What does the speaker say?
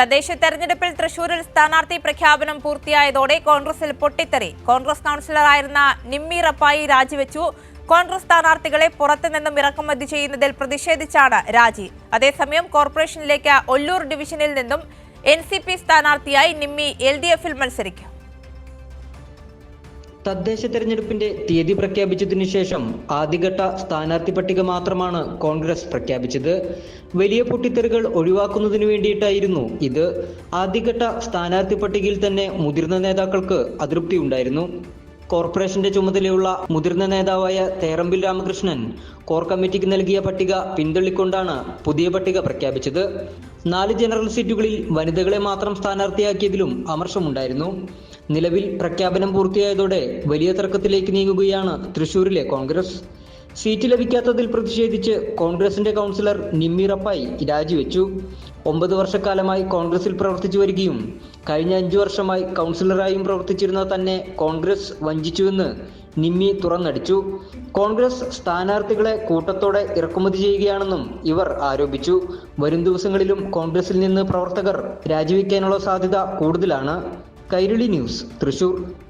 തദ്ദേശ തെരഞ്ഞെടുപ്പിൽ തൃശൂരിൽ സ്ഥാനാർത്ഥി പ്രഖ്യാപനം പൂർത്തിയായതോടെ കോൺഗ്രസിൽ പൊട്ടിത്തെറി. കോൺഗ്രസ് കൗൺസിലറായിരുന്ന നിമ്മി റപ്പായി രാജിവെച്ചു. കോൺഗ്രസ് സ്ഥാനാർത്ഥികളെ പുറത്തുനിന്നും ഇറക്കുമതി ചെയ്യുന്നതിൽ പ്രതിഷേധിച്ചാണ് രാജി. അതേസമയം കോർപ്പറേഷനിലേക്ക് ഒല്ലൂർ ഡിവിഷനിൽ നിന്നും എൻ സി പി സ്ഥാനാർത്ഥിയായി നിമ്മി എൽ ഡി എഫിൽ മത്സരിക്കും. തദ്ദേശ തെരഞ്ഞെടുപ്പിന്റെ തീയതി പ്രഖ്യാപിച്ചതിനു ശേഷം ആദ്യഘട്ട സ്ഥാനാർത്ഥി പട്ടിക മാത്രമാണ് കോൺഗ്രസ് പ്രഖ്യാപിച്ചത്. വലിയ പൊട്ടിത്തെറികൾ ഒഴിവാക്കുന്നതിനു വേണ്ടിയിട്ടായിരുന്നു ഇത്. ആദ്യഘട്ട സ്ഥാനാർത്ഥി പട്ടികയിൽ തന്നെ മുതിർന്ന നേതാക്കൾക്ക് അതൃപ്തി ഉണ്ടായിരുന്നു. കോർപ്പറേഷന്റെ ചുമതലയുള്ള മുതിർന്ന നേതാവായ തേറമ്പിൽ രാമകൃഷ്ണൻ കോർ കമ്മിറ്റിക്ക് നൽകിയ പട്ടിക പിന്തള്ളിക്കൊണ്ടാണ് പുതിയ പട്ടിക പ്രഖ്യാപിച്ചത്. നാല് ജനറൽ സീറ്റുകളിൽ വനിതകളെ മാത്രം സ്ഥാനാർത്ഥിയാക്കിയതിലും അമർഷമുണ്ടായിരുന്നു. നിലവിൽ പ്രഖ്യാപനം പൂർത്തിയായതോടെ വലിയ തർക്കത്തിലേക്ക് നീങ്ങുകയാണ് തൃശൂരിലെ കോൺഗ്രസ്. സീറ്റ് ലഭിക്കാത്തതിൽ പ്രതിഷേധിച്ച് കോൺഗ്രസിന്റെ കൗൺസിലർ നിമ്മിറപ്പായി രാജിവെച്ചു. ഒമ്പത് വർഷക്കാലമായി കോൺഗ്രസിൽ പ്രവർത്തിച്ചു വരികയും കഴിഞ്ഞ അഞ്ചു വർഷമായി കൗൺസിലറായും പ്രവർത്തിച്ചിരുന്ന തന്നെ കോൺഗ്രസ് വഞ്ചിച്ചുവെന്ന് നിമ്മി തുറന്നടിച്ചു. കോൺഗ്രസ് സ്ഥാനാർത്ഥികളെ കൂട്ടത്തോടെ ഇറക്കുമതി ചെയ്യുകയാണെന്നും ഇവർ ആരോപിച്ചു. വരും ദിവസങ്ങളിലും കോൺഗ്രസിൽ നിന്ന് പ്രവർത്തകർ രാജിവെക്കാനുള്ള സാധ്യത കൂടുതലാണ്. കൈരളി ന്യൂസ് തൃശൂർ.